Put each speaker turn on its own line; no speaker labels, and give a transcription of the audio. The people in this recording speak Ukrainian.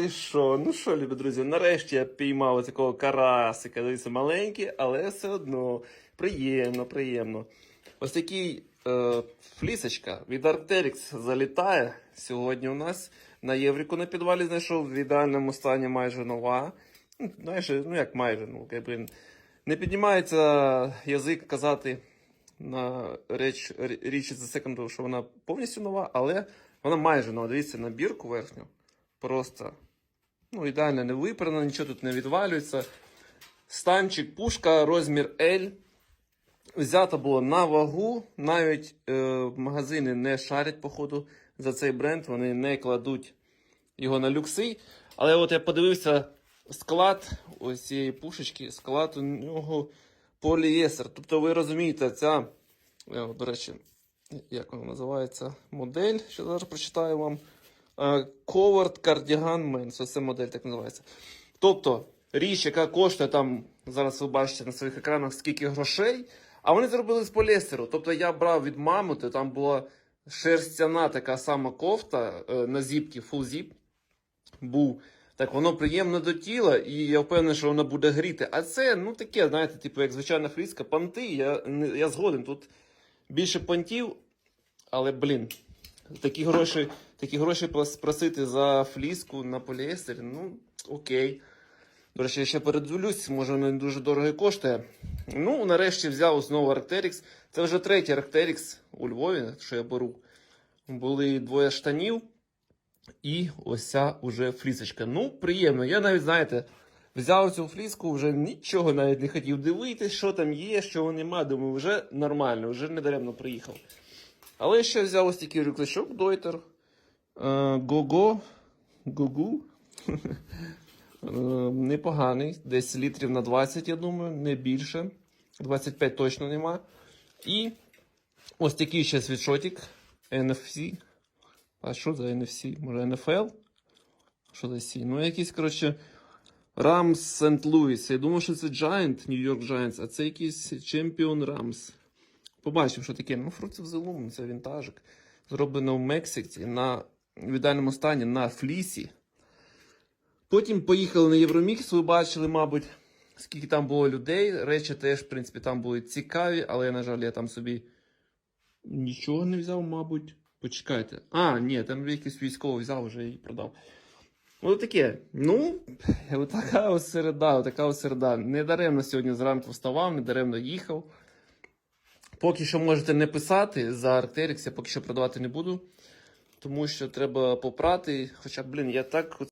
ти що? Ну що, любі друзі, нарешті я піймав такого карасика. Дивіться, маленький, але все одно приємно, приємно. Ось такий е, флісочка від Arcteryx залітає сьогодні у нас. На Євріку на підвалі знайшов в ідеальному стані майже нова. Ну, ну як майже, ну, якби не піднімається язик казати на річ, річ за секунду, що вона повністю нова, але вона майже нова. Дивіться на бірку верхню. Просто ну, ідеально не випрано, нічого тут не відвалюється. Станчик, пушка, розмір L. Взято було на вагу. Навіть е, магазини не шарять, походу, за цей бренд. Вони не кладуть його на люкси. Але от я подивився склад ось цієї пушечки, склад у нього полієстер. Тобто, ви розумієте, ця, е, до речі, як вона називається? Модель, що зараз прочитаю вам. Covert Cardigan Men's. Ось це модель так називається. Тобто, річ, яка коштує там, зараз ви бачите на своїх екранах, скільки грошей, а вони зробили з поліестеру. Тобто я брав від мамути, там була шерстяна така сама кофта е, на зіпці, full zip був. Так воно приємно до тіла, і я впевнений, що воно буде гріти. А це, ну таке, знаєте, типу, як звичайна фліска, панти. Я, я згоден. Тут більше пантів, але, блін, такі гроші, такі гроші просити за фліску на поліестері, ну, окей. До речі, я ще передивлюсь, може воно не дуже дорого коштує. Ну, нарешті взяв знову Arcteryx. Це вже третій Arcteryx у Львові, що я беру. Були двоє штанів. І ось ця уже флісочка. Ну, приємно. Я навіть, знаєте, взяв цю фліску, вже нічого навіть не хотів дивитись, що там є, що нема. Думаю, вже нормально, вже недаремно приїхав. Але ще взяв ось такий рюкзачок Дойтер. Гого. Гугу. Е, Непоганий. Десь літрів на 20, я думаю, не більше. 25 точно нема. І ось такий ще світшотик NFC. А що за NFC? Може NFL? Що за C? Ну, якийсь, коротше, Rams St. Louis. Я думав, що це Giant, New York Giants, а це якийсь Champion Rams. Побачимо, що таке. Ну, Fruits of це вінтажик. Зроблено в Мексиці на в ідеальному стані на флісі. Потім поїхали на Євромікс, ви бачили, мабуть, скільки там було людей. Речі теж, в принципі, там були цікаві, але, на жаль, я там собі нічого не взяв, мабуть. Почекайте. А, ні, там якийсь військовий взяв вже і продав. Ось таке. Ну, така ось середа, така ось середа. Недаремно сьогодні зранку вставав, недаремно їхав. Поки що можете не писати за Arcteryx, я поки що продавати не буду. Тому що треба попрати. Хоча, блін, я так